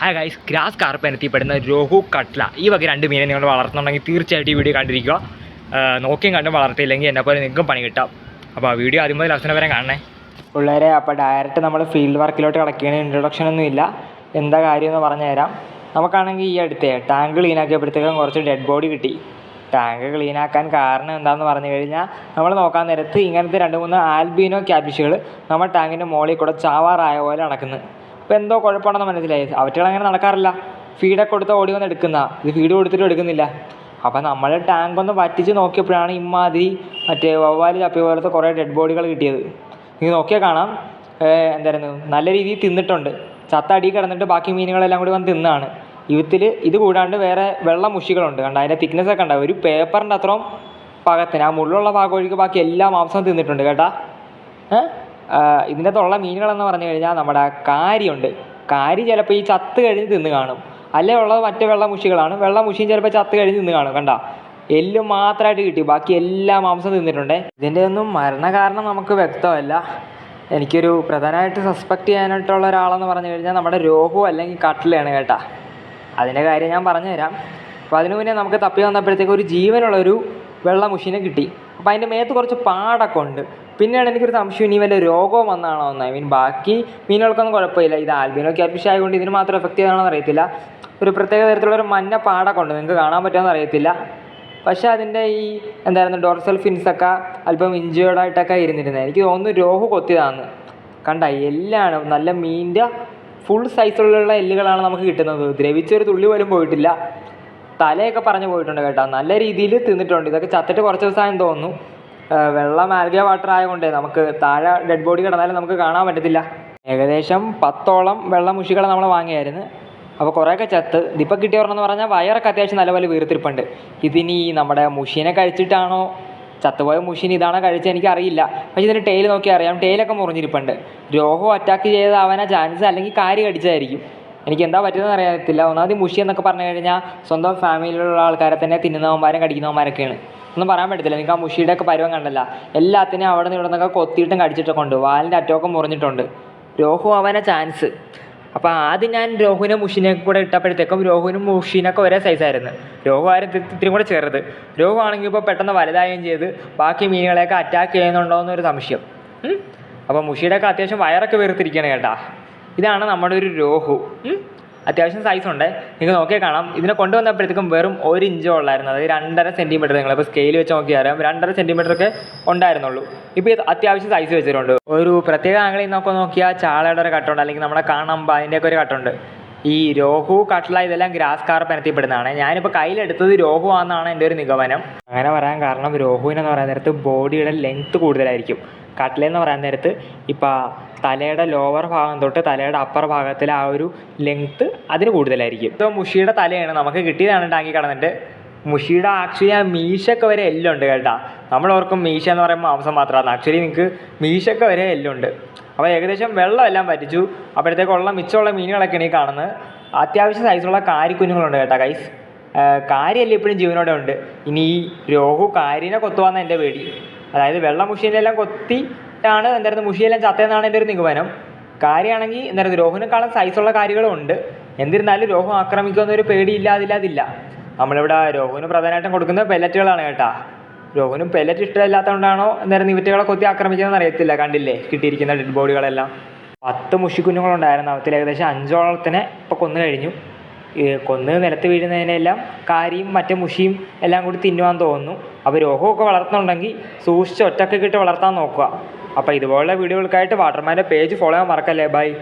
Hi guys grass carp എത്തിപ്പെടുന്ന രോഹു കട്ട്ല ഈ വക രണ്ട് മീനെ നിങ്ങൾ വളർത്തുന്നുണ്ടെങ്കിൽ തീർച്ചയായിട്ടും ഈ വീഡിയോ കണ്ടിരിക്കുക. നോക്കിയും കണ്ടും വളർത്തിയില്ലെങ്കിൽ എന്നെ പോലെ നിങ്ങൾക്കും പണി കിട്ടാം. അപ്പോൾ ആ വീഡിയോ ആദ്യം മുതൽ അവസാനം വരെ കാണണേ. പിള്ളേരെ അപ്പോൾ ഡയറക്റ്റ് നമ്മൾ ഫീൽഡ് വർക്കിലോട്ട് കിടക്കുകയാണ് ഇൻട്രൊഡക്ഷൻ ഒന്നും ഇല്ല. എന്താ കാര്യം എന്ന് പറഞ്ഞു തരാം. നമുക്കാണെങ്കിൽ ഈ അടുത്ത് ടാങ്ക് ക്ലീൻ ആക്കിയപ്പോഴത്തേക്കും കുറച്ച് ഡെഡ് ബോഡി കിട്ടി. ടാങ്ക് ക്ലീൻ ആക്കാൻ കാരണം എന്താണെന്ന് പറഞ്ഞു കഴിഞ്ഞാൽ നമ്മൾ നോക്കാൻ നേരത്ത് ഇങ്ങനത്തെ രണ്ട് മൂന്ന് ആൽബീനോ ക്യാബിഷുകൾ നമ്മുടെ ടാങ്കിന്റെ മുകളിൽ കൂടെ ചാവാറായ പോലെ നടക്കുന്നത് അപ്പോൾ എന്തോ കുഴപ്പമാണെന്ന് മനസ്സിലായി അവറ്റകൾ അങ്ങനെ നടക്കാറില്ല ഫീഡൊക്കെ കൊടുത്ത് ഓടി വന്ന് എടുക്കുന്ന. ഇത് ഫീഡ് കൊടുത്തിട്ടും എടുക്കുന്നില്ല. അപ്പോൾ നമ്മൾ ടാങ്ക് ഒന്ന് വറ്റിച്ച് നോക്കിയപ്പോഴാണ് ഇമ്മാതിരി മറ്റേ വവ്വാലി ചപ്പി പോലത്തെ കുറേ ഡെഡ് ബോഡികൾ കിട്ടിയത്. നീ നോക്കിയാൽ കാണാം. എന്തായിരുന്നു? നല്ല രീതിയിൽ തിന്നിട്ടുണ്ട്. ചത്ത അടി കിടന്നിട്ട് ബാക്കി മീനുകളെല്ലാം കൂടി വന്ന് തിന്നാണ്. ഇവത്തിൽ ഇത് കൂടാണ്ട് വേറെ വെള്ള മുഷികളുണ്ട്. കണ്ട? അതിന്റെ തിക്നെസ് ഒക്കെ ഉണ്ടാവും. ഒരു പേപ്പറിന്റെ അത്രയും പാകത്തിന്. ആ മുള്ളുള്ള ഭാഗം ഒഴികെ ബാക്കി എല്ലാ മാംസവും തിന്നിട്ടുണ്ട് കേട്ടാ. ഏഹ് ഇതിന്റെ തൊള്ള മീനുകളെന്ന് പറഞ്ഞു കഴിഞ്ഞാൽ നമ്മുടെ കാരിയുണ്ട്. കാരി ചിലപ്പോൾ ഈ ചത്ത് കഴിഞ്ഞ് തിന്ന് കാണും. അല്ലേ ഉള്ളത് മറ്റു വെള്ളമുഷികളാണ്. വെള്ളമുഷിയും ചിലപ്പോൾ ചത്ത് കഴിഞ്ഞ് തിന്ന് കാണും കണ്ട? എല്ല് മാത്രമായിട്ട് കിട്ടി. ബാക്കി എല്ലാ മാംസം തിന്നിട്ടുണ്ട്. ഇതിന്റെ ഒന്നും മരണകാരണം നമുക്ക് വ്യക്തമല്ല. എനിക്കൊരു പ്രധാനമായിട്ട് സസ്പെക്ട് ചെയ്യാനായിട്ടുള്ള ഒരാളെന്ന് പറഞ്ഞു കഴിഞ്ഞാൽ നമ്മുടെ രോഗവും അല്ലെങ്കിൽ കട്ടിലാണ് കേട്ടാ. അതിന്റെ കാര്യം ഞാൻ പറഞ്ഞു തരാം അപ്പോൾ അതിനു മുന്നേ നമുക്ക് തപ്പി വന്നപ്പോഴത്തേക്ക് ഒരു ജീവനുള്ളൊരു വെള്ളമുഷീനെ കിട്ടി. അപ്പോൾ അതിന്റെ മേത്ത് കുറച്ച് പാടൊക്കെ ഉണ്ട്. പിന്നെയാണ് എനിക്കൊരു സംശയം ഇനി വല്ല രോഗവും വന്നാണോ എന്ന്? ഐ മീൻ ബാക്കി മീനുകൾക്കൊന്നും കുഴപ്പമില്ല. ഇത് ആൽബിനോ ക്യാറ്റ്ഫിഷ് ആയതുകൊണ്ട് ഇതിന് മാത്രം എഫക്റ്റ് ചെയ്താണോ അറിയത്തില്ല ഒരു പ്രത്യേക തരത്തിലുള്ള ഒരു മഞ്ഞ പാടൊക്കെ ഉണ്ട്. നിങ്ങൾക്ക് കാണാൻ പറ്റുമെന്ന് അറിയത്തില്ല. പക്ഷേ അതിന്റെ ഈ എന്തായിരുന്നു ഡോർസൽ ഫിൻസൊക്കെ അല്പം ഇഞ്ചേർഡായിട്ടൊക്കെ ഇരുന്നിരുന്നത്. എനിക്ക് തോന്നുന്നു രോഹു കൊത്തിയതാന്ന്. കണ്ട എല്ലാണ് നല്ല മീനിന്റെ ഫുൾ സൈസിലുള്ള എല്ലുകളാണ് നമുക്ക് കിട്ടുന്നത്. ദ്രവിച്ചൊരു തുള്ളി പോലും പോയിട്ടില്ല. തലയൊക്കെ പറഞ്ഞു പോയിട്ടുണ്ട് കേട്ടോ. നല്ല രീതിയിൽ തിന്നിട്ടുണ്ട്. ഇതൊക്കെ ചത്തിട്ട് കുറച്ച് ദിവസമായെന്ന് തോന്നുന്നു. വെള്ളം ആൽഗിയ വാട്ടർ ആയതുകൊണ്ട് നമുക്ക് താഴെ ഡെഡ് ബോഡി കിടന്നാലും നമുക്ക് കാണാൻ പറ്റത്തില്ല. ഏകദേശം പത്തോളം വെള്ളം വെള്ളമുഷികളെ നമ്മൾ വാങ്ങിയായിരുന്നു. അപ്പോൾ കുറേയൊക്കെ ചത്ത്. ഇതിപ്പോൾ കിട്ടിയ പറഞ്ഞെന്ന് പറഞ്ഞാൽ വയറൊക്കെ അത്യാവശ്യം നല്ലപോലെ വീർത്തിരിപ്പുണ്ട്. ഇതിനി നമ്മുടെ മുഷീനെ കഴിച്ചിട്ടാണോ? ചത്തുപോയ മുഷീൻ ഇതാണോ കഴിച്ചത് എനിക്കറിയില്ല. പക്ഷേ ഇതിന്റെ ടെയിൽ നോക്കി അറിയാം ടെയിലൊക്കെ മുറിഞ്ഞിരിപ്പുണ്ട്. രോഗം അറ്റാക്ക് ചെയ്താവാനാ ചാൻസ് അല്ലെങ്കിൽ കാര്യം കടിച്ചതായിരിക്കും. എനിക്ക് എന്താ പറ്റുന്നത് അറിയത്തില്ല. ഒന്നാമത് മുഷി എന്നൊക്കെ പറഞ്ഞു കഴിഞ്ഞാൽ സ്വന്തം ഫാമിലിയിലുള്ള ആൾക്കാരെ തന്നെ തിന്നുന്നവന്മാരും കടിക്കുന്നവന്മാരൊക്കെയാണ്. ഒന്നും പറയാൻ പറ്റത്തില്ല. നിങ്ങൾക്ക് ആ മുഷിയുടെ ഒക്കെ പരുവം കണ്ടല്ല. എല്ലാത്തിനും അവിടെ നിന്ന് ഇവിടെ കൊത്തിയിട്ടും കടിച്ചിട്ടൊക്കെ ഉണ്ട് വാലിന്റെ അറ്റമൊക്കെ മുറിഞ്ഞിട്ടുണ്ട്. രോഹു ആവാനാ ചാൻസ് അപ്പോൾ ആദ്യം ഞാൻ രോഹുവിനെ മുഷിനെ കൂടെ ഇട്ടപ്പോഴത്തേക്കും രോഹുവിനും മുഷീനൊക്കെ ഒരേ സൈസായിരുന്നു രോഹു ആയിരുന്നു ഇത്തി- ഇത്തിരി കൂടെ ചെറുത്. രോഹു ആണെങ്കിൽ ഇപ്പോൾ പെട്ടെന്ന് വലുതാവുകയും ചെയ്ത് ബാക്കി മീനുകളെയൊക്കെ അറ്റാക്ക് ചെയ്യുന്നുണ്ടോ എന്നൊരു സംശയം അപ്പോൾ മുഷിയുടെയൊക്കെ അത്യാവശ്യം വയറൊക്കെ വേർത്തിരിക്കണേ കേട്ടാ. ഇതാണ് നമ്മുടെ ഒരു രോഹു. അത്യാവശ്യം സൈസ് ഉണ്ട്. നിങ്ങൾക്ക് നോക്കിയാൽ കാണാം. ഇതിനെ കൊണ്ടുവന്നപ്പോഴത്തേക്കും വെറും ഒരു ഇഞ്ചോ ഉള്ളായിരുന്നു. അതായത് രണ്ടര സെന്റിമീറ്റർ നിങ്ങളിപ്പോൾ സ്കെയിൽ വെച്ച് നോക്കിയാൽ അറിയാം. രണ്ടര സെന്റിമീറ്റർ ഒക്കെ ഉണ്ടായിരുന്നുള്ളൂ. ഇപ്പോൾ ഇത് അത്യാവശ്യം സൈസ് വെച്ചിട്ടുണ്ട്. ഒരു പ്രത്യേക ആംഗിളിൽ നിന്നൊക്കെ നോക്കിയാൽ ചാളയുടെ ഒരു കട്ടുണ്ട് അല്ലെങ്കിൽ നമ്മുടെ കാണമ്പ അതിന്റെയൊക്കെ ഒരു കട്ടുണ്ട് ഈ രോഹു കട്ട്ല ഇതെല്ലാം ഗ്രാസ് കാർപ്പ് ഇനത്തിൽപ്പെടുന്നതാണ് ഞാനിപ്പോൾ കയ്യിലെടുത്തത് രോഹു ആണെന്നാണ് എന്റെ ഒരു നിഗമനം. അങ്ങനെ പറയാൻ കാരണം രോഹുവിനെന്ന് പറയാൻ നേരത്ത് ബോഡിയുടെ ലെങ്ത്ത് കൂടുതലായിരിക്കും. കട്ട്ല എന്ന് പറയാൻ നേരത്ത് ഇപ്പോൾ തലയുടെ ലോവർ ഭാഗം തൊട്ട് തലയുടെ അപ്പർ ഭാഗത്തിലെ ആ ഒരു ലെങ്ത്ത് അതിന് കൂടുതലായിരിക്കും. ഇപ്പോൾ മുഷിയുടെ തലയാണ്. നമുക്ക് കിട്ടിയതാണ് ടാങ്കി കടന്നിട്ട്. മുഷിയുടെ ആക്ച്വലി ആ മീശൊക്കെ വരെ എല്ലുണ്ട് കേട്ടോ. നമ്മൾ ഓർക്കും മീശ എന്ന് പറയുമ്പോൾ മാംസം മാത്രമാണ്. ആക്ച്വലി നിങ്ങൾക്ക് മീശൊക്കെ വരെ എല്ലുണ്ട് അപ്പോൾ ഏകദേശം വെള്ളം എല്ലാം പറ്റിച്ചു. അപ്പോഴത്തേക്കുള്ള മിച്ചമുള്ള മീനുകളൊക്കെയാണ് ഈ കാണുന്നത് അത്യാവശ്യം സൈസുള്ള കാരിക്കുഞ്ഞുങ്ങളുണ്ട് കേട്ടോ ഗൈസ് കാര്യമല്ല ഇപ്പോഴും ജീവനോടെ ഉണ്ട്. ഇനി ഈ രോഹു കാരിനെ കൊത്തുവാന്ന് എന്റെ പേടി. അതായത് വെള്ള മുഷീനെല്ലാം കൊത്തിയിട്ടാണ് എന്തായിരുന്നു മുഷിയെല്ലാം ചത്തതെന്നാണ് എന്റെ ഒരു നിഗമനം. കാര്യമാണെങ്കിൽ എന്തായിരുന്നു രോഹിനെക്കാളും സൈസുള്ള കാര്യങ്ങളും ഉണ്ട്. എന്നിരുന്നാലും രോഹം ആക്രമിക്കുമെന്ന ഒരു പേടിയില്ലാതില്ലാതില്ല നമ്മളിവിടെ രോഹുവിന് പ്രധാനമായിട്ടും കൊടുക്കുന്നത് പെല്ലറ്റുകളാണ് കേട്ടാ. രോഹുവിനും പെല്ലറ്റ് ഇഷ്ടമില്ലാത്തതുകൊണ്ടാണോ എന്തായിരുന്നു ഇവറ്റകളെ കൊത്തി ആക്രമിക്കുന്നതെന്ന് അറിയത്തില്ല കണ്ടില്ലേ? കിട്ടിയിരിക്കുന്ന ഡെഡ് ബോഡികളെല്ലാം പത്ത് മുഷിക്കുഞ്ഞുങ്ങളുണ്ടായിരുന്നു. അവത്തിൽ ഏകദേശം അഞ്ചോളത്തിനെ ഇപ്പോൾ കൊന്നു കഴിഞ്ഞു. കൊന്ന് നിലത്ത് വീഴുന്നതിനെല്ലാം കാരിയും മറ്റേ മുഷിയും എല്ലാം കൂടി തിന്നുവാൻ തോന്നുന്നു. അപ്പോൾ രോഗമൊക്കെ വളർത്തുന്നുണ്ടെങ്കിൽ സൂക്ഷിച്ച് ഒറ്റക്കെ കിട്ടി വളർത്താൻ നോക്കുക. അപ്പോൾ ഇതുപോലുള്ള വീഡിയോകൾക്കായിട്ട് വാട്ടർമാന്റെ പേജ് ഫോളോ ചെയ്യാൻ മറക്കല്ലേ? ബൈ.